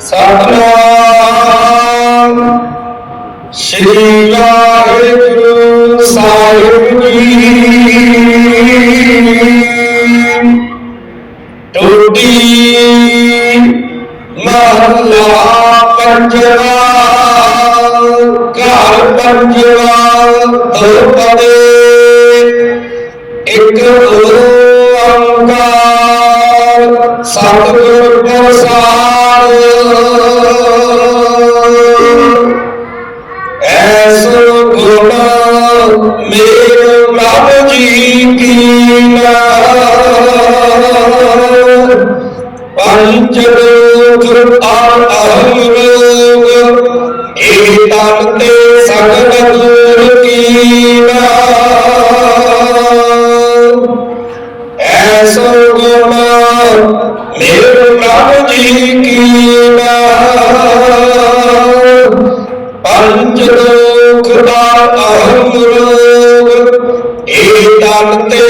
ਸਤਨਾਮ। ਸ੍ਰੀ ਵਾਹਿਗੁਰੂ ਸਾਹਿਬ ਜੀ। ਟੋਟੀ ਮਹਲਾ ਪੰਜਵਾ ਘਰ ਪੰਜਵਾ ਦੁਪਦੇ ਇੱਕ ਅੰਕਾਰ ਸਤਿਗੁਰ ਪੰਜ ਲੋਕ ਆਰ ਅਹਮ ਇਹ ਤਨ ਤੇ ਸਗਲ ਦੂਰ ਕੀਨਾ ਐਸੋ ਗੁਣ ਮੇਰੇ ਪ੍ਰਭ ਜੀ ਕੀਨਾ ਪੰਜ ਲੋਕ ਦਾ ਅਹਮ ਰੋਗ ਤਨ ਤੇ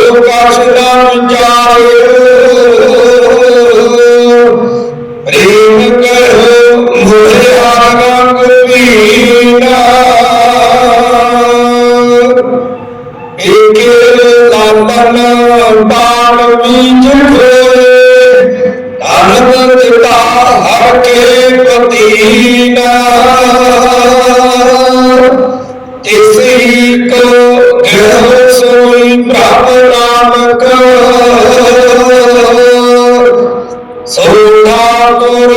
ਏਕੇ ਲਾਲਨ ਬਾਣ ਬੀਜ ਧਨ ਦਿੱਤਾ ਹਰ ਕੇ ਪਤੀਨਾ ਤਿਸ ਹੀ ਕੋ ਸੋਈ ਪ੍ਰਭ ਨਾਮਕ ਸੋਨਾ ਗੁਰ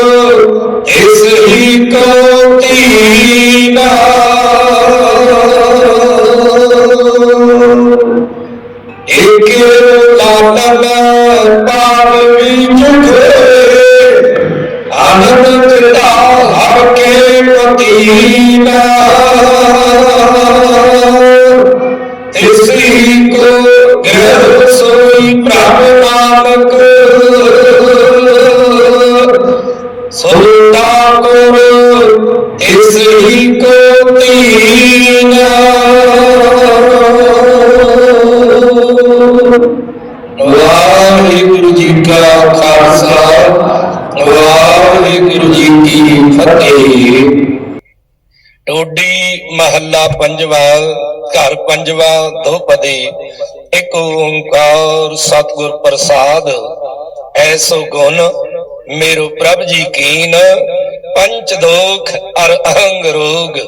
ਇਸ ਹੀ ਕੋ ਤੀਨਾ ਲਾਲਨ ਪਾਲ ਵਿੱਚ ਖੋਏ ਆਨੰਦ ਦਿੱਤਾ ਹਰ ਕੇ ਪਤੀਨਾ ਤਿਸ ਹੀ ਕੋ ਗ੍ਰਹ ਸੋਈ ਪ੍ਰਭ ਨਾਮਕ ਸੋਤਾ ਗੁਰ ਤਿਸ ਹੀ ਕੋ ਤੀਨਾ ਵਾਹਿਗੁਰੂ ਜੀ ਕਾ ਖਾਲਸਾ ਵਾਹਿਗੁਰੂ ਜੀ ਕੀ ਫਤਿਹ ਟੋਡੀ ਮਹੱਲਾ ਪੰਜਵਾ, ਘਰ ਪੰਜਵਾ ਦੋਪਦੇ ਇੱਕ ਓੰਕਾਰ ਸਤਿਗੁਰ ਪ੍ਰਸਾਦ। ਐਸੋ ਗੁਣ ਮੇਰੋ ਪ੍ਰਭ ਜੀ ਕੀਨ। ਪੰਚ ਦੋਖ, ਅਰ ਅਹੰਗ ਰੋਗ।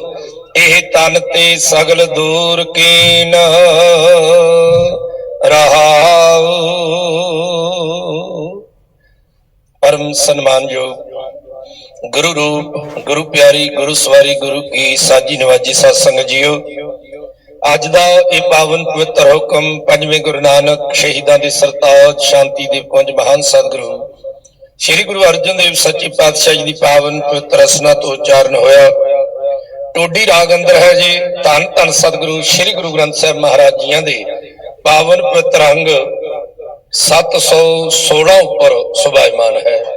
ਇਹ ਤਨ ਤੇ ਸਗਲ ਦੂਰ ਕੀਨ। ਰਹਾਉ। ਪਰਮ ਸਨਮਾਨਯੋਗ ਗੁਰੂ ਰੂਪ, ਗੁਰੂ ਪਿਆਰੀ, ਗੁਰੂ ਸਵਾਰੀ, ਗੁਰੂ ਕੀ ਸਾਜੀ ਨਵਾਜੀ ਸਤ ਸੰਗਤ ਜੀਓ। ਅੱਜ ਦਾ ਇਹ ਪਾਵਨ ਪਵਿੱਤਰ ਹੁਕਮ ਪੰਜਵੇਂ ਗੁਰੂ ਨਾਨਕ ਸ਼ਹੀਦਾਂ ਦੇ ਸਰਤਾਜ, ਸ਼ਾਂਤੀ ਦੇ ਪੁੰਜ ਮਹਾਨ ਸਤਿਗੁਰੂ, ਸ੍ਰੀ ਗੁਰੂ ਅਰਜਨ ਦੇਵ ਸੱਚੇ ਪਾਤਸ਼ਾਹ ਜੀ ਦੀ ਪਾਵਨ ਪਵਿੱਤਰ ਰਸਨਾ ਤੋਂ ਉਚਾਰਨ ਹੋਇਆ। ਟੋਡੀ ਰਾਗ ਅੰਦਰ ਹੈ ਜੀ, ਧੰਨ ਧੰਨ ਸਤਿਗੁਰੂ ਸ੍ਰੀ ਗੁਰੂ ਗ੍ਰੰਥ ਸਾਹਿਬ ਮਹਾਰਾਜ ਜੀਆਂ ਦੇ ਪਾਵਨ ਪਵਿੱਤਰ ਅੰਗ 716 ਉੱਪਰ ਸੁਭਾਇਮਾਨ ਹੈ।